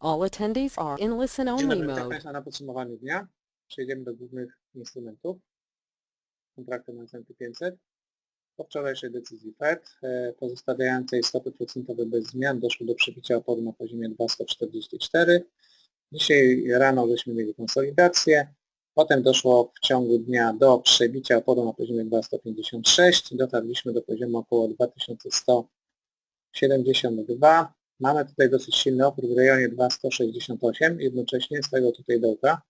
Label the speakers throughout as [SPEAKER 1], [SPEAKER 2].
[SPEAKER 1] All attendees are in
[SPEAKER 2] Dzień
[SPEAKER 1] listen-only
[SPEAKER 2] dobry,
[SPEAKER 1] mode.
[SPEAKER 2] Państwa na podsumowaniu dnia. Przejdziemy do głównych instrumentów. Kontrakty na S&P 500. Po wczorajszej decyzji Fed e, pozostawiającej stopy procentowe bez zmian doszło do przebicia oporu na poziomie 2,144. Dzisiaj rano żeśmy mieli konsolidację. Potem doszło w ciągu dnia do przebicia oporu na poziomie 2,156. Dotarliśmy do poziomu około 2172. Mamy tutaj dosyć silny opór w rejonie 2,168. Jednocześnie z tego tutaj dołka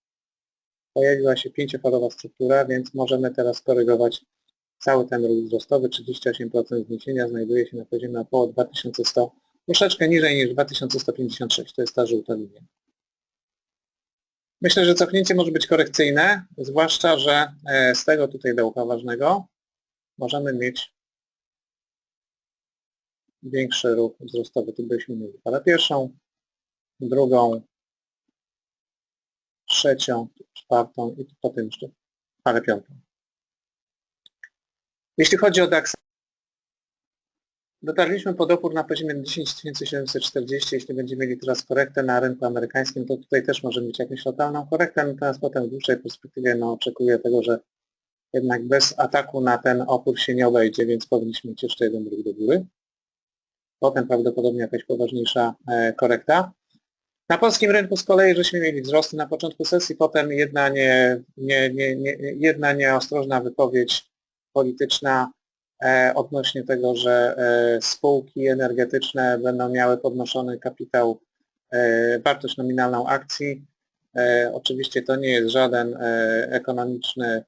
[SPEAKER 2] pojawiła się pięciofalowa struktura, więc możemy teraz korygować cały ten ruch wzrostowy. 38% zniesienia znajduje się na poziomie około 2100, troszeczkę niżej niż 2156. To jest ta żółta linia. Myślę, że cofnięcie może być korekcyjne, zwłaszcza, że e, z tego tutaj dołka ważnego możemy mieć większy ruch wzrostowy. Tu byśmy mieli parę pierwszą, drugą, trzecią, czwartą i potem jeszcze parę piątą. Jeśli chodzi o DAX, dotarliśmy pod opór na poziomie 10740. Jeśli będziemy mieli teraz korektę na rynku amerykańskim, to tutaj też może mieć jakąś lokalną korektę, natomiast potem w dłuższej perspektywie no, oczekuję tego, że jednak bez ataku na ten opór się nie obejdzie, więc powinniśmy mieć jeszcze jeden ruch do góry. Potem prawdopodobnie jakaś poważniejsza e, korekta. Na polskim rynku z kolei żeśmy mieli wzrosty na początku sesji, potem jedna, nie, nie, nie, nie, jedna nieostrożna wypowiedź polityczna e, odnośnie tego, że e, spółki energetyczne będą miały podnoszony kapitał, wartość nominalną akcji. Oczywiście to nie jest żaden ekonomiczny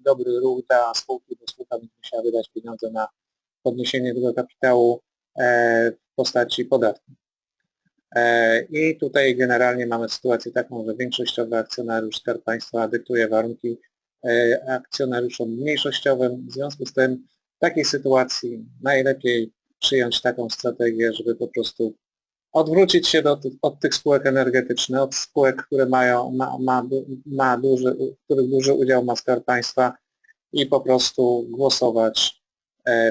[SPEAKER 2] dobry ruch dla spółki, bo spółka będzie musiała wydać pieniądze na podniesienie tego kapitału e, w postaci podatku. E, I tutaj generalnie mamy sytuację taką, że większościowy akcjonariusz Skarb Państwa dyktuje warunki e, akcjonariuszom mniejszościowym. W związku z tym w takiej sytuacji najlepiej przyjąć taką strategię, żeby po prostu odwrócić się do, od tych spółek energetycznych, od spółek, które mają, ma, ma, ma duży, których duży udział ma Skarb Państwa i po prostu głosować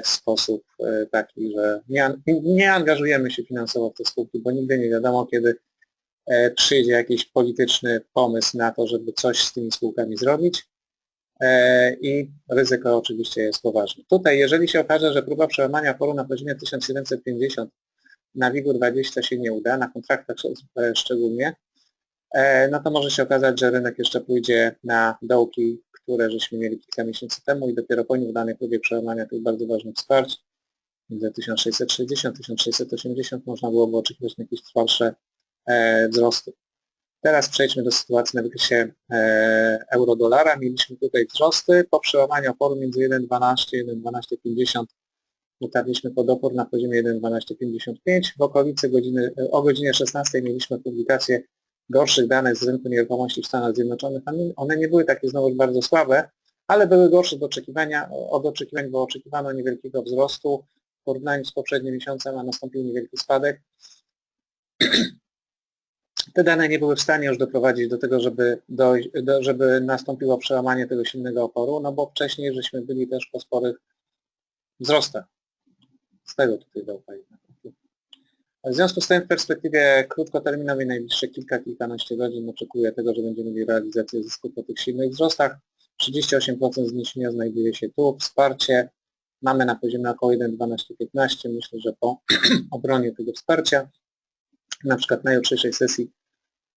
[SPEAKER 2] w sposób e, taki, że nie, an- nie angażujemy się finansowo w te spółki, bo nigdy nie wiadomo, kiedy e, przyjdzie jakiś polityczny pomysł na to, żeby coś z tymi spółkami zrobić e, i ryzyko oczywiście jest poważne. Tutaj, jeżeli się okaże, że próba przełamania oporu na poziomie 1750 na WIG-20 się nie uda, na kontraktach e, szczególnie, e, no to może się okazać, że rynek jeszcze pójdzie na dołki, które żeśmy mieli kilka miesięcy temu i dopiero po nieudanej próbie przełamania tych bardzo ważnych wsparć między 1660 1680 można byłoby oczekiwać na jakieś trwalsze e, wzrosty. Teraz przejdźmy do sytuacji na wykresie e, euro-dolara. Mieliśmy tutaj wzrosty po przełamaniu oporu między 1,12 i 1,1250 dotarliśmy pod opór na poziomie 1,1255. W okolicy godziny, o godzinie 16 mieliśmy publikację gorszych danych z rynku nieruchomości w Stanach Zjednoczonych. One- nie były takie znowu bardzo słabe, ale były gorsze od oczekiwania, od oczekiwań, bo oczekiwano niewielkiego wzrostu. W porównaniu z poprzednim miesiącem, a nastąpił niewielki spadek. Te dane nie były w stanie już doprowadzić do tego, żeby, dojść, do, żeby nastąpiło przełamanie tego silnego oporu, no bo wcześniej żeśmy byli też po sporych wzrostach. Z tego tutaj jednak. W związku z tym w perspektywie krótkoterminowej najbliższe kilka, kilkanaście godzin oczekuję tego, że będziemy mieli realizację zysku po tych silnych wzrostach. 38% zniesienia znajduje się tu, wsparcie mamy na poziomie około 1,12-15. Myślę, że po obronie tego wsparcia, na przykład na jutrzejszej sesji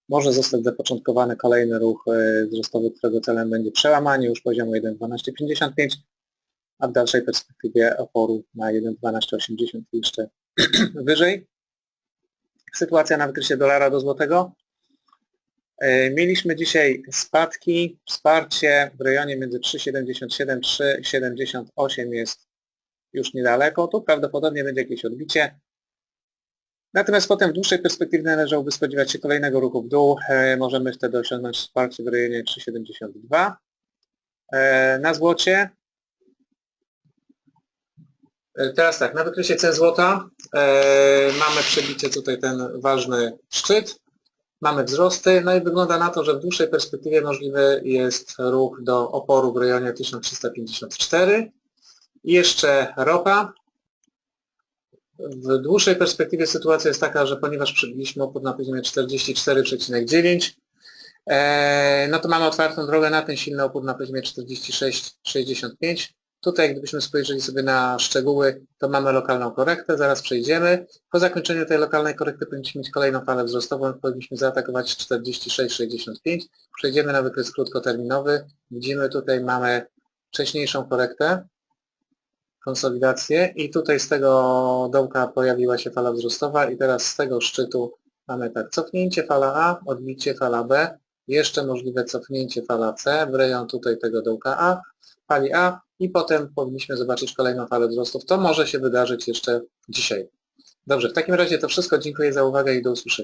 [SPEAKER 2] może zostać zapoczątkowany kolejny ruch e, wzrostowy, którego celem będzie przełamanie już poziomu 1,1255, a w dalszej perspektywie oporu na 1,1280 i jeszcze wyżej. Sytuacja na wykresie dolara do złotego. E, Mieliśmy dzisiaj spadki, wsparcie w rejonie między 3,77 3,78 jest już niedaleko. Tu prawdopodobnie będzie jakieś odbicie. Natomiast potem w dłuższej perspektywie należałoby spodziewać się kolejnego ruchu w dół. E, Możemy wtedy osiągnąć wsparcie w rejonie 3,72. E, Na złocie Teraz tak, na wykresie cen złota e, mamy przebicie tutaj ten ważny szczyt, mamy wzrosty, no i wygląda na to, że w dłuższej perspektywie możliwy jest ruch do oporu w rejonie 1354. I jeszcze ropa. W dłuższej perspektywie sytuacja jest taka, że ponieważ przybiliśmy opór na poziomie 44,9, e, no to mamy otwartą drogę na ten silny opór na poziomie 46,65. Tutaj gdybyśmy spojrzeli sobie na szczegóły, to mamy lokalną korektę, zaraz przejdziemy. Po zakończeniu tej lokalnej korekty powinniśmy mieć kolejną falę wzrostową, powinniśmy zaatakować 46,65. Przejdziemy na wykres krótkoterminowy. Widzimy tutaj mamy wcześniejszą korektę, konsolidację i tutaj z tego dołka pojawiła się fala wzrostowa i teraz z tego szczytu mamy tak, cofnięcie fala A, odbicie fala B, jeszcze możliwe cofnięcie fala C w rejon tutaj tego dołka A, fali A i potem powinniśmy zobaczyć kolejną falę wzrostów. To może się wydarzyć jeszcze dzisiaj. Dobrze, w takim razie to wszystko. Dziękuję za uwagę i do usłyszenia.